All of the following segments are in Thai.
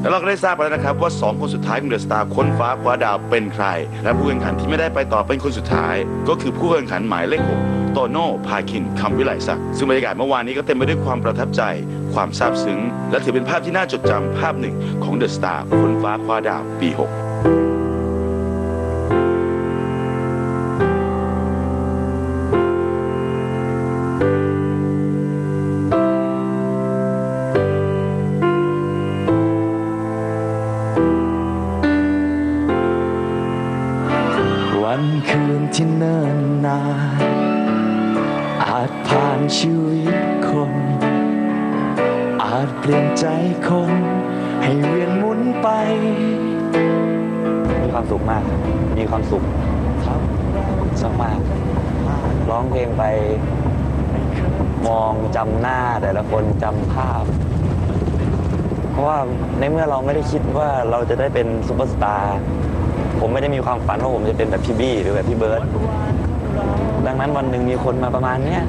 แล้วเราก็ได้ทราบไปแล้วนะครับว่า 2 คนสุดท้ายของเดอะสตาร์ค้นฟ้าคว้าดาวเป็นใคร และผู้แข่งขันที่ไม่ได้ไปต่อเป็นคนสุดท้าย ก็คือผู้แข่งขันหมายเลขหกโตโน่พาคินคำวิไลศักดิ์ซึ่งบรรยากาศเมื่อวานนี้ก็เต็มไปด้วยความประทับใจ ความซาบซึ้ง และถือเป็นภาพที่น่าจดจำภาพหนึ่งของเดอะสตาร์ค้นฟ้าคว้าดาวปี 6 นิ่นนาน อาจผ่านชีวิตคน อาจเปลี่ยนใจคน ให้เวียนหมุนไป มีความสุขมาก มีความสุขสักมากร้องเพลงไป มองจำหน้าแต่ละคนจำภาพ เพราะว่าในเมื่อเราไม่ได้คิดว่าเราจะได้เป็นซูเปอร์สตาร์ผมไม่ได้มีความฝันว่าผมจะเป็นแบบพี่บี้หรือแบบพี่เบิร์ต ดังนั้นวันหนึ่งมีคนมาประมาณเนี้ย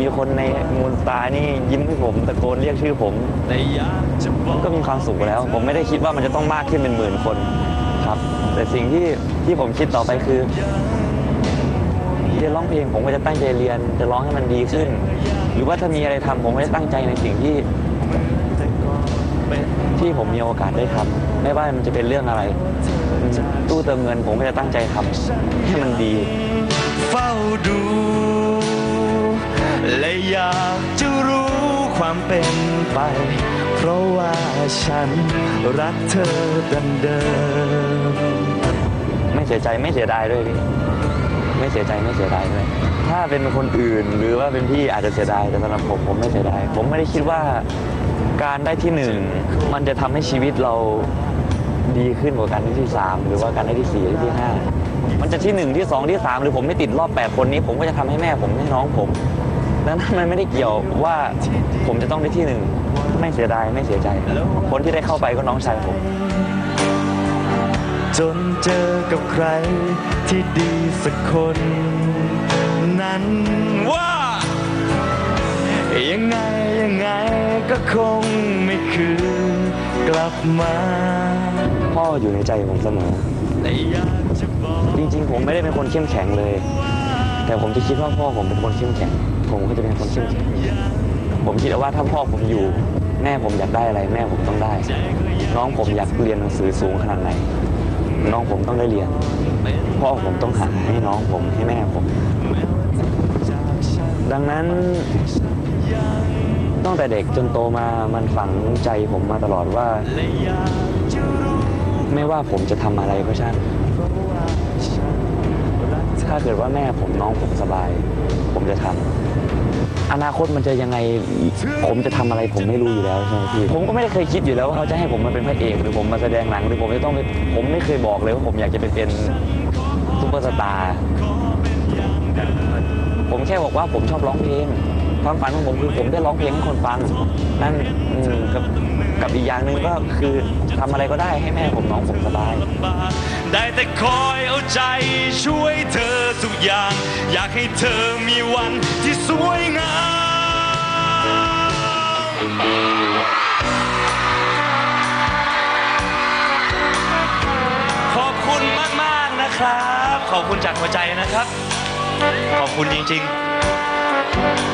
มีคนในมูลตานี่ยิ้มให้ผมตะโกนเรียกชื่อผมก็มีความสุขแล้ว ผมไม่ได้คิดว่ามันจะต้องมากขึ้นเป็นหมื่นคนครับ แต่สิ่งที่ที่ผมคิดต่อไปคือเรียนร้องเพลงผมก็จะตั้งใจเรียนจะร้องให้มันดีขึ้น หรือว่าถ้ามีอะไรทำผมก็จะตั้งใจในสิ่งที่ ที่ผมมีโอกาสได้ทำไม่ว่ามันจะเป็นเรื่องอะไร ตู้เติมเงินผมก็จะตั้งใจทำให้มันดี เฝ้าดู และอยากจะรู้ความเป็นไป เพราะว่าฉันรักเธอดังเดิม ไม่เสียใจไม่เสียดายด้วยพี่ไม่เสียใจไม่เสียดายด้วยถ้าเป็นคนอื่นหรือว่าเป็นพี่อาจจะเสียดายแต่สำหรับผมผมไม่เสียดายผมไม่ได้คิดว่าการได้ที่หนึ่งมันจะทำให้ชีวิตเรา ดีขึ้นกว่าการได้ที่สามหรือว่าการได้ที่สี่หรือที่ห้ามันจะที่หนึ่งที่สองที่สามหรือผมไม่ติดรอบแปดคนนี้ ผมก็จะทำให้แม่ผมให้น้องผมดังนั้นมันไม่ได้เกี่ยวว่าผมจะต้องได้ที่หนึ่งไม่เสียดายไม่เสียใจ คนที่ได้เข้าไปก็น้องชายผม จนเจอกับใครที่ดีสักคน นั้นว่า ยังไง ยังไงก็คงไม่คืนกลับมาพ่ออยู่ในใจผมเสมอ แต่อยากจะบอกจริงๆ ผมไม่ได้เป็นคนเข้มแข็งเลย แต่ผมจะคิดว่าพ่อผมเป็นคนเข้มแข็ง ผมก็จะเป็นคนเข้มแข็ง ผมคิดว่าถ้าพ่อผมอยู่ แม่ผมอยากได้อะไร แม่ผมต้องได้ น้องผมอยากเรียนหนังสือสูงขนาดไหน น้องผมต้องได้เรียน พ่อผมต้องหาให้น้องผมให้แม่ผม ดังนั้น ตั้งแต่เด็กจนโตมามันฝังใจผมมาตลอดว่า ไม่ว่าผมจะทำอะไรก็ช่างถ้าเกิดว่าแม่ผมน้องผมสบาย ผมจะทำอนาคตมันจะยังไง ผมจะทำอะไรผมไม่รู้อยู่แล้วใช่ไหมพี่ผมก็ไม่ได้เคยคิดอยู่แล้วว่าเขาจะให้ผมมาเป็นพระเอกหรือผมมาแสดงหนังหรือผมจะต้องไปผมไม่เคยบอกเลยว่าผมอยากจะไปเป็นซุปเปอร์สตาร์ผมแค่บอกว่าผมชอบร้องเพลง ความฝันของผมคือผมได้ร้องเพลงให้คนฟัง นั่นกับกับอีกอย่างหนึ่งก็คือทำอะไรก็ได้ให้แม่ผมน้องผมสบาย ได้แต่คอยเอาใจช่วยเธอทุกอย่าง อยากให้เธอมีวันที่สวยงามขอบคุณมากนะครับ ขอบคุณจากหัวใจนะครับ ขอบคุณจริง ๆ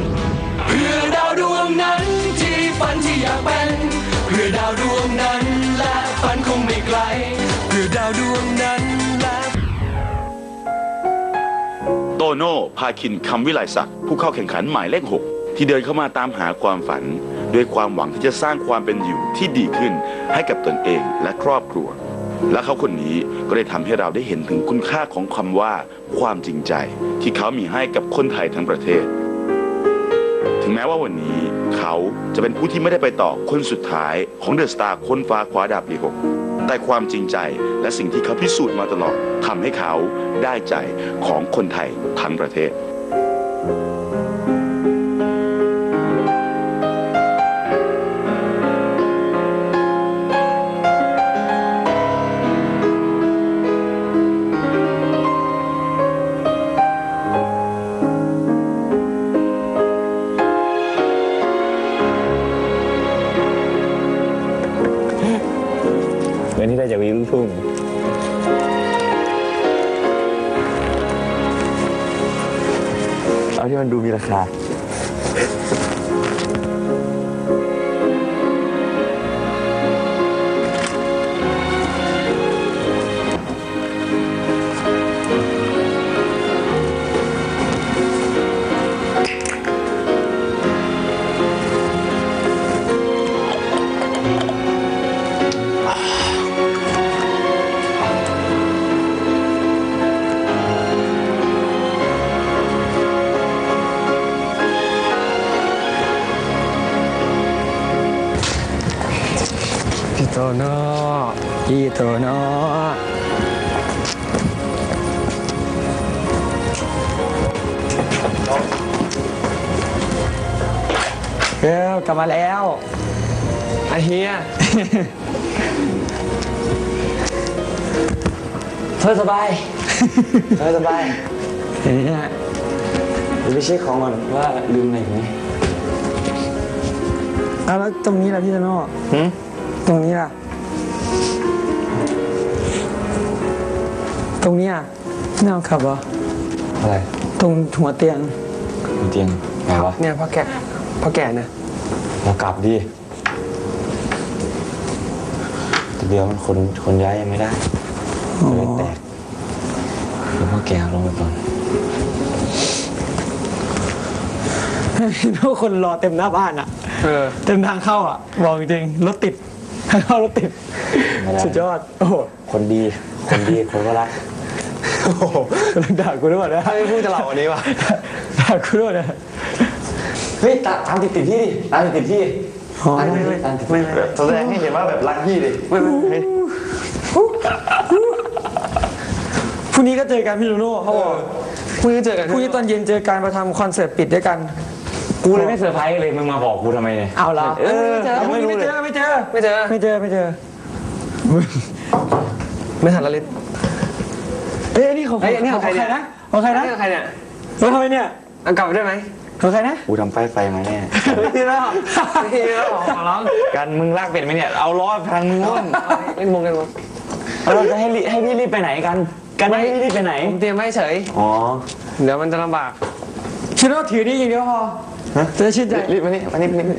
โน่พาคินคำวิไลศักดิ์ผู้เข้าแข่งขันหมายเลข6ที่ที่เดินเข้ามาตามหาความฝัน ด้วยความหวังที่จะสร้างความเป็นอยู่ที่ดีขึ้นให้กับตนเองและครอบครัว และเขาคนนี้ก็ได้ทำให้เราได้เห็นถึงคุณค่าของคำว่า ความจริงใจ ที่เขามีให้กับคนไทยทั้งประเทศ ถึงแม้ว่าวันนี้เขาจะเป็นผู้ที่ไม่ได้ไปต่อคนสุดท้ายของเดอะสตาร์คนฟ้าคว้าดาบปีหก แต่ความจริงใจและสิ่งที่เขาพิสูจน์มาตลอดทำให้เขาได้ใจของคนไทยทั้งประเทศ ได้จากวีลูกทุ่งเอาที่มันดูมีราคา พี่โตโน่พี่โตโน่เร็วกลับมาแล้วอาเฮียเธอสบายเธอสบายเห็นไหมเนี่ยเดี๋ยวไปเช็คของก่อนว่าลืมอะไรอีกไหมเอาแล้วตรงนี้ล่ะพี่โตโน่หืมตรงนี้ล่ะ ตรงนี้อะไม่เอาขับเหรออะไรตรงหัวเตียงบนเตียงไหนวะเนี่ยพ่อแก่พ่อแก่เนี่ยเรากลับดิแต่เดียวมันคนคนย้ายยังไม่ได้เลยแตกเดี๋ยวพ่อแกเอาลงไปก่อนทุกคนรอเต็มหน้าบ้านอะเต็มทางเข้าอะบอกจริงๆรถติดทางเข้ารถติดไม่ได้สุดยอด โอ้โห คนดี คนดีคนก็รักโอ้โหกำลังด่ากูด้วยนะไม่พูดจะหลับวันนี้วะด่ากูด้วยนะเฮ้ยตาตามติดติดพี่ดิตามติดติดพี่อ๋อตามติดไม่พี่ไม่ตามติดไม่พี่ไม่แสดงให้เห็นว่าแบบรักพี่ดิไม่ไม่ไม่พรุ่งนี้ก็เจอกันพี่ลูโน่เขาบอกพรุ่งนี้เจอกันพรุ่งนี้ตอนเย็นเจอกันมาทำคอนเสิร์ตปิดด้วยกันกูเลยไม่เซอร์ไพรส์เลยมึงมาบอกกูทำไมเนี่ยเอาละเออเจอยังพรุ่งไม่นี้รู้ไม่เลยเจอไม่เจอไม่เจอไม่เจอไม่เจอ ไม่ทันละลิศเอ้ยนี่ของเอ้ยนี่ของใครเนี่ยนะของใครนะนี่ใครเนี่ยเฮ้ยทำไมเนี่ยเอากลับไปได้ไหมของใครนะกูทำป้ายไฟมาแน่พี่แล้วพี่แล้วขอร้องกันมึงลากเป็ดไหมเนี่ย เอาล้อทางมึงนู่นเล่นมงกันมงเราจะให้รีให้พี่รีบไปไหนกัน กันให้พี่รีบไปไหน ผมเตรียมไว้เฉย อ๋อ เดี๋ยวมันจะลำบากคิดว่าถือนี่อย่างเดียวพอจะได้ชื่นใจรีบมานี่มานี่มานี่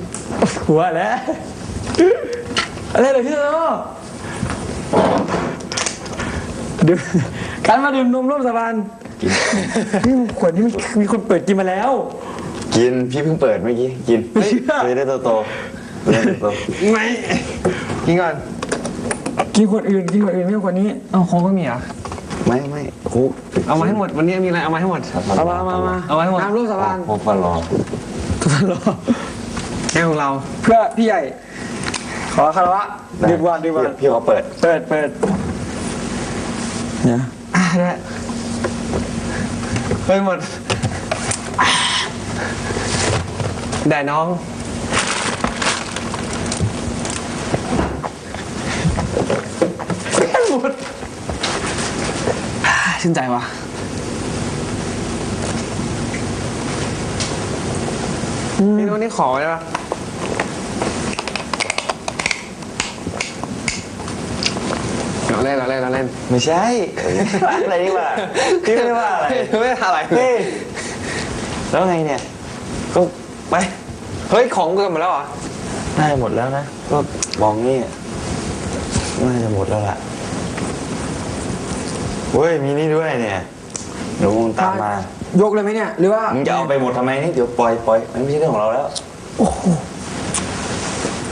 หัวแล้วอะไรเลยพี่โตโน่ ดื่มการมาดื่มนมร่วมสาบานนี่ขวดนี้มันมีคนเปิดกินมาแล้ว กินพี่เพิ่งเปิดเมื่อกี้กินไม่เชื่อเลยได้โตโตๆเลยได้โตไม่กินก่อนกินขวดอื่นกินขวดอื่นไม่เอาขวดนี้เอาโค้กก็มีเหรอๆไม่ไม่คุกเอามาให้หมดวันนี้มีอะไรเอามาให้หมดเอามาเอามาเอามาเอาไว้หมดน้ำร่วมสาบานคุกฟันรอทุกท่านรอแค่ของเราเพื่อพี่ใหญ่ ขอคารวะดื่มก่อนดื่มก่อนพี่ขอเปิด เปิดเปิดเนี่ยอะได้เฮ้ยหมด ได้น้องหมดอ่าชื่นใจว่ะพี่โน้ตนี่ขอไว้ปะเราเล่นเราเล่นเราเล่น ไม่ใช่อะไรนี่ว่าพี่ไม่ได้ว่าอะไรไม่อะไรเฮ้ยแล้วไงเนี่ย ก็ไปเฮ้ยของเกินหมดแล้วเหรอน่าจะหมดแล้วนะก็มองนี่น่าจะหมดแล้วล่ะเว้ยมีนี่ด้วยเนี่ยหนูตามมายกเลยไหมเนี่ย หรือว่ามึงจะเอาไปหมดทำไมนี่เดี๋ยวปล่อยปล่อยมันไม่ใช่เรื่องของเราแล้ว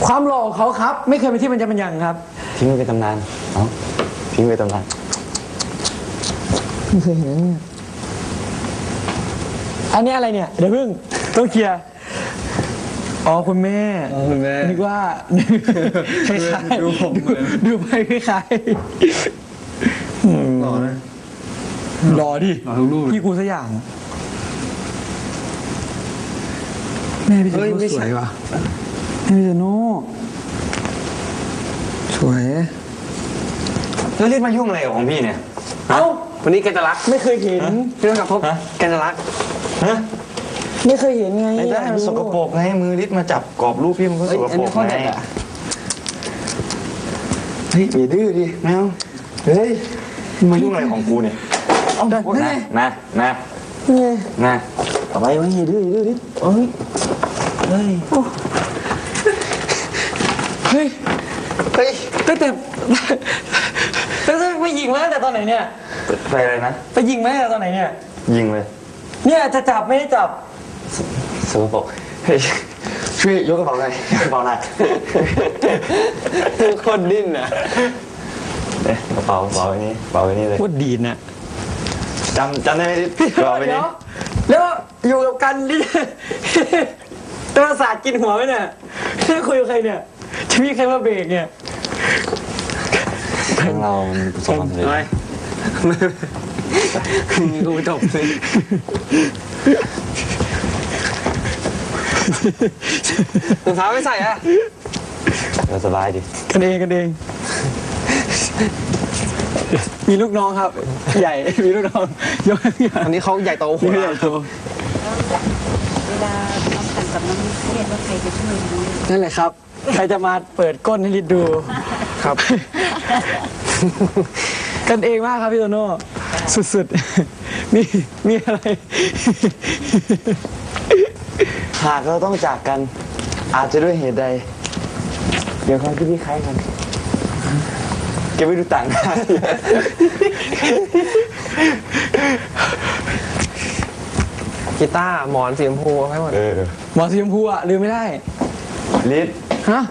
ความหล่อของเขาครับ ไม่เคยไปที่มันจะมันยังครับทิ้งไปตำนานเอ้า ทิ้งไปตำนานไม่เคยเห็นนะเนี่ยอันนี้อะไรเนี่ย เดี๋ยวเพิ่งต้องเคลียร์อ๋อคุณแม่คุณแม่นึกว่าคล้ายๆดูผมดูดูไปคล้ายๆหล่อนะรอดิหล่อทุกรูปเลยพี่กูสักอย่าง แม่พี่เฮ้ยโน่ไม่สใช่วยว่ะ แม่พี่โน่สวย แล้วรีบมายุ่งอะไรกับของพี่เนี่ย เอ้าวันนี้แกจะรักไม่เคยเห็นพี่ต้องกลับพบแกจะรักฮะไม่เคยเห็นไงไม่ได้ มันสกปรกไง มือริดมาจับกรอบรูปพี่มันก็สกปรกไงเฮ้ยอย่าดื้อดิแมวเฮ้ย มายุ่งอะไรของกูเนี่ยเอานั่นไงนะนะไงนะต่อไปไม่อย่าดื้ออย่าดื้อดิเอ้ยเฮ้ยเฮ้ยเฮ้ยตั้งแต่ตั้งแต่ ไปยิงมาตั้งแต่ตอนไหนเนี่ย ไปอะไรนะ ไปยิงมาตั้งแต่ตอนไหนเนี่ย ยิงเลย เนี่ยจะจับไม่ได้จับสกปรกเฮ้ยช่วยยกกระเป๋าหน่อยยกกระเป๋าหน่อยโคตรดิ้นอะเอ๊ะกระเป๋ากระเป๋าไว้นี่กระเป๋าไว้นี่เลยพูดดีน่ะจำจำได้ไหมดิกระเป๋าไว้เดี๋นี่ยวแล้วอยู่กับกันดิตัวศาสตร์กินหัวไหมเนี่ยนี่คุยกับใครเนี่ยจะมีใครมาเบรกเนี่ย ของเรามันประสบความสำเร็จไปกูจบสิรองเท้าไม่ใส่อะเราสบายดิ กันเองกันเอง มีลูกน้องครับ ใหญ่ มีลูกน้องยกให้พี่อันนี้เขาใหญ่โตนี่ใหญ่โตเวลาทำกันกับน้องเครียดว่าใครจะช่วยดูนั่นแหละครับ ใครจะมาเปิดก้นให้ลิดดู ครับ กันเองมากครับพี่โตโน่สุดๆ มีมีอะไร หากเราต้องจากกัน อาจจะด้วยเหตุใดเดี๋ยวความคิดที่คล้ายกันแกไม่ดูต่างกันกีตาร์หมอนสีชมพูเอาไว้หมดเออหมอสีชมพูอะลืมไม่ได้ ลิดฮะ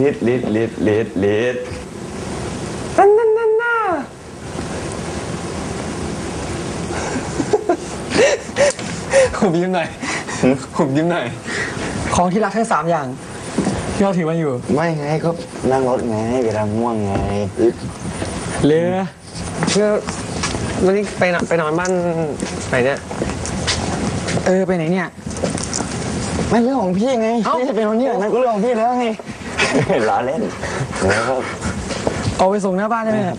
ลิดลิดลิดลิดลิดนั่นนั่นนั่นน่าผมยิ้มหน่อยผมยิ้มหน่อย ของที่รักทั้งสามอย่างที่เราถือมาอยู่ ไม่ไงก็นั่งรถไงเวลาง่วงไงเรือเพื่อวันนี้ไปนอนไปนอนบ้านไหนเนี่ย เออไปไหนเนี่ยไม่เรื่องของพี่ไงพี่จะเป็นคนที่ไหนนั่นก็เรื่องของพี่แล้วไง ล้อเล่นแล้วก็เอาไปส่งหน้าบ้านได้ไหมครับ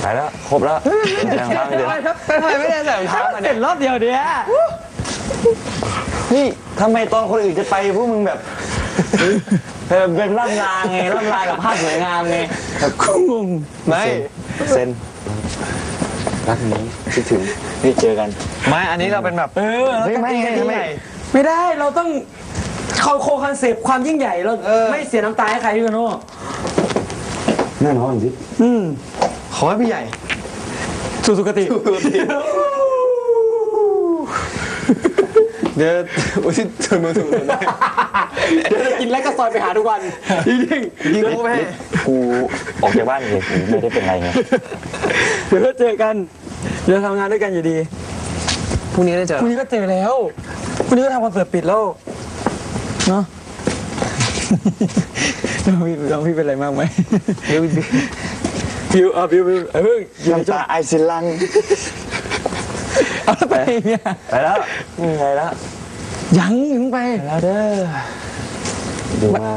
ไปแล้วครบแล้วไม่ต้องทำไม่เดือดทำไมไม่ได้ใส่รองเท้ามาเสร็เนี่ยจรอบเดียวเดียวนี่ทำไมตอนคนอื่นจะไปพวกมึงแบบ เออเป็นล่ำลาไงล่ำลากับภาพสวยงามไงแบบก็งงไม่เซนรักนี้คิดถึงนี่เจอกัน ไม่อันนี้เราเป็นแบบเออแล้วเฮ้ยก็ไม่ตีกันไม่ที่ไม่ใหญ่ไม่ได้เราต้องเขาโคคอนเซปต์ความยิ่งใหญ่เราไม่เสียน้ำตาให้ใครพี่โตโน่แน่นอนสิอืมขอให้พี่ใหญ่สู่สุคติ เดี๋ยวอุทิศส่วนบุญส่วนกุศลให้เดี๋ยวจะกินแล้วก็ซอยไปหาทุกวันจริงยิงกูไม่ให้กูออกจากบ้านเลยกูไม่ได้เป็นไรไงๆเดี๋ยวก็เจอกัน เดี๋ยวทำงานด้วยกันอยู่ดีพรุ่งนี้ได้เจอพรุ่งนี้ก็เจอแล้วพรุ่งนี้ก็ทำคอนเสิร์ตปิดแล้วเนาะน้องพี่น้องพี่เป็นอะไรมากไหมเดี๋ยวบิวอะบิวบิวเออเพิ่งอยู่ในน้ำจุดตาไอซิลัง เอาแล้วไปเนี่ยไปแล้วนี่ไงแล้วยังถึงไปแล้วเด้อดูมา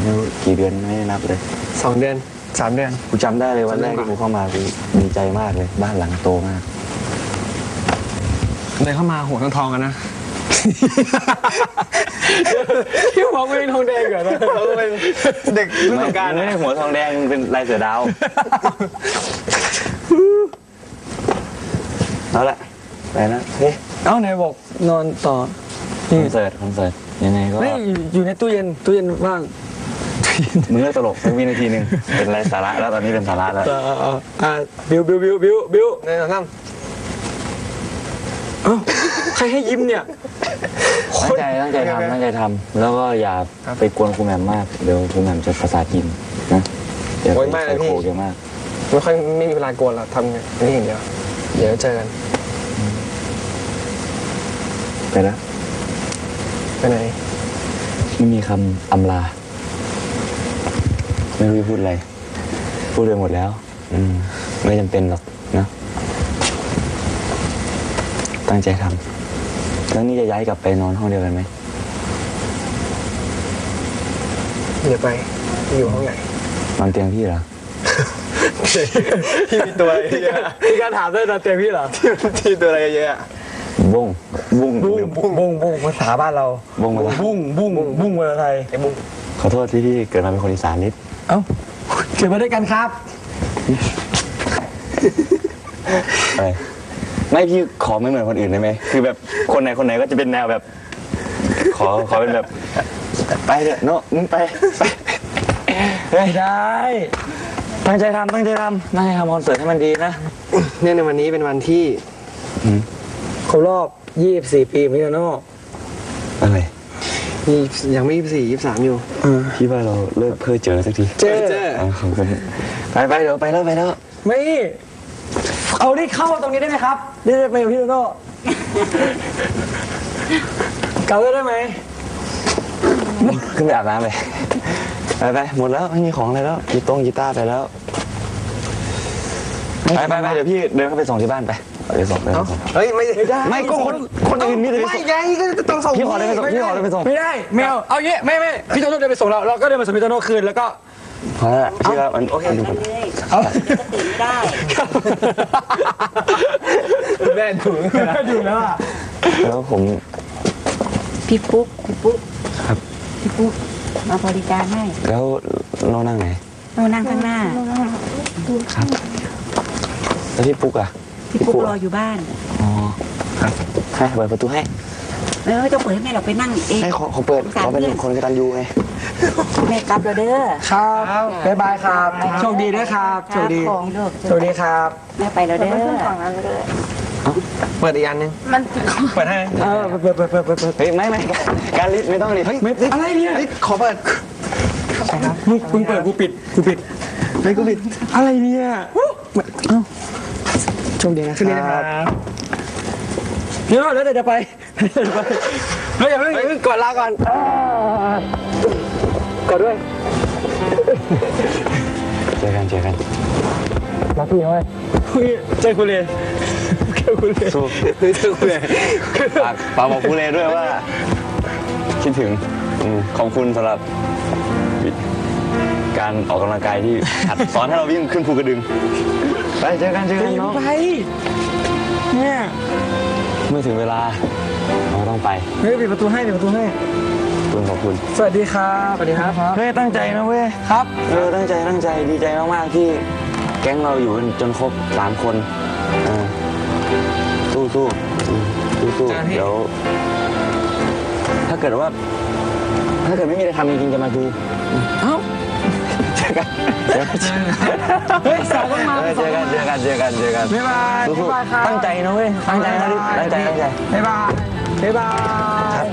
ไม่รู้กี่เดือนไม่ได้นับเลยสองเดือนสามเดือนกูจำได้เลยวันแรกที่กูเข้ามากูดีใจมากเลย บ้านหลังโตมากเดินเข้ามาหัวทองทองๆกันนะพี่บอกไม่เป็นทองแดงเหรอนะเราเป็นเด็กรุ่นไม่สงกรารไม่ได้หัวทองแดงมันเป็นลายเสือดาวเอาละ ไปนะเฮ้ยเอ้าไหนบอกนอนต่อคอนเสิร์ตคอนเสิร์ตยังไงก็ไม่อยู่อยู่ในตู้เย็นตู้เย็นว่างมึงเลิกตลกสักวินาทีหนึ่งเป็นไรสาระแล้วตอนนี้เป็นสาระแล้ว เอ่อเอ่ออ่าบิวบิวบิวบิวบิวหนึ่งสองสามเอ้าใครให้ยิ้มเนี่ยตั้งใจตั้งใจทำตั้งใจทำแล้วก็อย่าไปกวนครูแหม่มมาก เดี๋ยวครูแหม่มจะประสาทกินนะอย่าไปใส่โคเยอะมาก ไม่ค่อยไม่มีเวลาโกนหรอกทำไงอันนี้อย่างเดียวเดี๋ยวเจอกัน ไปแล้วไปไหน ไม่มีคำอำลา ไม่รู้จะพูดอะไร พูดไปหมดแล้ว อืม ไม่จำเป็นหรอกนะตั้งใจทำแล้วนี่จะย้ายกลับไปนอนห้องเดียวกันไหมเดี๋ยวไป อยู่ห้องไหนนอนเตียงพี่เหรอที่มีตัวเยอะมีการถามด้วยนะเตียงพี่เหรอ ที่ตัวอะไรเยอะ บุ้งบุ้งบุ้งลืมบุ้งบุ้งบุ้งภาษาบ้านเราบุ้งมาแล้วบุ้งบุ้งบุ้งภาษาไทยไอ้บุ้งขอโทษที่พี่เกิดมาเป็นคนอีสานนิดเอ้าเกิดมาด้วยกันครับอะไรไม่พี่ขอไม่เหมือนคนอื่นได้ไหมคือแบบคนไหนคนไหนก็จะเป็นแนวแบบ ขอขอเป็นแบบ ไปเถอะเนาะมึงไปไปเฮ้ยไม่ได้ ตั้งใจทำตั้งใจทำตั้งใจทำคอนเสิร์ตให้มันดีนะ เนื่องในวันนี้เป็นวันที่ ครบรอบ 24 ปีมิโนโน่อะไรยี่ยังไม่ยี่สี่ยี่สามอยู่พี่ว่าเราเลิกเพ้อเจอสักทีเจอเจอ อะขอบคุณไปไปเดี๋ยวไปแล้วไปแล้ว ไม่เอานี่เข้าตรงนี้ได้ไหมครับได้ไปกับพี่โนโน่เกาได้ไหมขึ้นไปอาบน้ำไปไปไปหมดแล้วไม่มีของอะไรแล้วกีตงกีตาร์ไปแล้ว ไปไปไปเดี๋ยวพี่เดินเข้าไปส่งที่บ้านไป เดี๋ยวส่งเดินเอ้าส่งเฮ้ยไม่ไม่ได้ไม่ก็คนคนอื่นมีแต่ไปไม่ส่งไงก็จะต้องส่งพี่ขอได้ไปส่งพี่ขอได้ไปส่งไม่ได้ไม่เอาเอางี้ไม่ไม่พี่โตโน่เดินไปส่งเราเราก็เดินมาส่งพี่โตโน่คืนแล้วก็พอแล้วพี่ว่ามันโอเคเลยเอาก็ตื่นไม่ได้ แม่ถูกอยู่แล้วอะแล้วผมพี่ปุ๊กพี่ปุ๊กครับพี่ปุ๊กมาบริการให้แล้วโนนั่งไหนโน่นั่งข้างหน้า ครับแล้วพี่ปุ๊กอะ พี่ปุ๊กรออยู่บ้านอ๋อครับให้เปิดประตูให้เออไม่ต้องเปิดให้แม่เราไปนั่งเองให้ขอขอเปิดขอเป็นคนกตัญญูไงแม่กลับแล้วเด้อครับบ๊ายบายครับโชคดีด้วยครับโชคดีของลูกโชคดีครับแม่ไปแล้วเด้อเปิดอีกอันนึงเปิดให้เออเปิดเปิดเปิดเปิดเปิดเฮ้ยไม่ไม่การลิฟต์ไม่ต้องลิฟต์ไม่อะไรเนี่ยเฮ้ยขอเปิดมึงมึงเปิดกูปิดกูปิดไม่กูปิดอะไรเนี่ยเอ้าโชคดีนะคืนนี้นะครับพี่โน่เดี๋ยวเดี๋ยวไปเดี๋ยวไปเฮ้ยอย่าเพิ่งอย่าเพิ่งกดลาก่อนกดด้วยเจอกันเจอกัน รักพี่ไหมคุยใจคุณเลยเกี่ยวคุณเลยสู้เฮ้ยถูกเลยฝากฝากบอกผู้เลด้วยว่า คิดถึงอืมขอบคุณสำหรับ การออกกำลังกายที่หัดสอนให้เราวิ่งขึ้นภูกระดึง ไปเจอกันเจอกันน้องไปเนี่ยเมื่อถึงเวลาเราต้องไปเฮ้ยปิดประตูให้ปิดประตูให้คุณขอบคุณ สวัสดีครับสวัสดีครับเฮ้ยตั้งใจนะเว้ยครับเออตั้งใจตั้งใจดีใจมากๆที่แก๊งเราอยู่กันจนครบสามคนเออสู้สู้อืมสู้สู้เดี๋ยวถ้าเกิดว่า ถ้าเกิดไม่มีอะไรทำจริงๆจะมาดูเอ้าเจอ กันเจอกันเฮ้ยสาวต้องมาเออเจอกันเจอกันเจอกันเจอกันบ๊ายบายสู้บ๊ายบายครับๆตั้งใจนะเว้ยตั้งใจนะตั้งใจตั้งใจบ๊ายบายบ๊ายบาย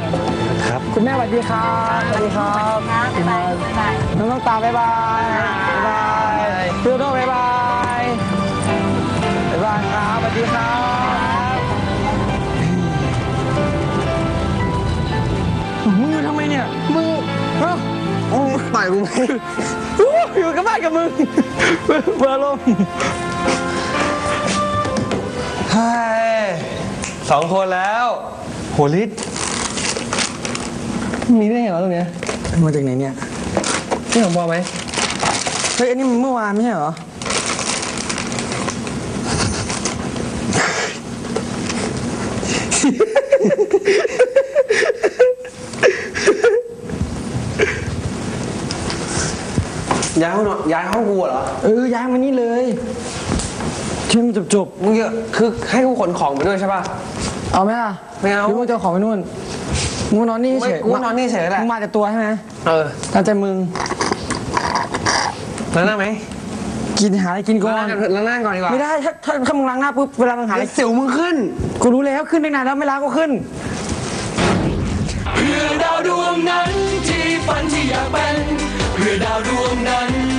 ครับ คุณแม่สวัสดีครับสวัสดีครับครับบ๊ายบายบ๊ายบายน้องน้องตาบ๊ายบายบ๊ายบายพี่โน่บ๊ายบายบ๊ายบายครับสวัสดีครับมึงอยู่ทำไมเนี่ยมึงเอ้าโอ้ปล่อยกูไหมอยู่ กับบ้านกับมึงเพื่อลมณ์เฮ้ยสองคนแล้วโหลิศมีได้ไงวะตรงเนี้ยมาจากไหนเนี่ยนี่ของบอไหมเฮ้ยอันนี้มันเมื่อวานไม่ใช่เหรอ ย้ายห้องนอนย้ายห้องกูเหรอ เออย้ายมานี่เลยที่มันจบจบมึงจะคือให้กูขนของไปด้วยใช่ป่ะ ๆเอาไหมล่ะไม่เอา หรือมึงจะเอาของไปนู่นมึงนอนนี่เฉยกูนอนนี่เฉยแหละมึงมาแต่ตัวใช่ไหมเออตามใจมึงล้างหน้าไหมกินหาอะไรกินก่อล้างนหน้าล้างหน้าก่อนดีกว่าไม่ได้ถ้าถ้าถ้ามึงล้างหน้าปุ๊บเวลามึงหาอะไรเดี๋ยวสิวมึงขึ้น กูรู้แล้วขึ้นได้นานแล้วไม่ล้างก็ขึ้น เพื่อดาวดวงนั้น เรือดาวดวงนั้น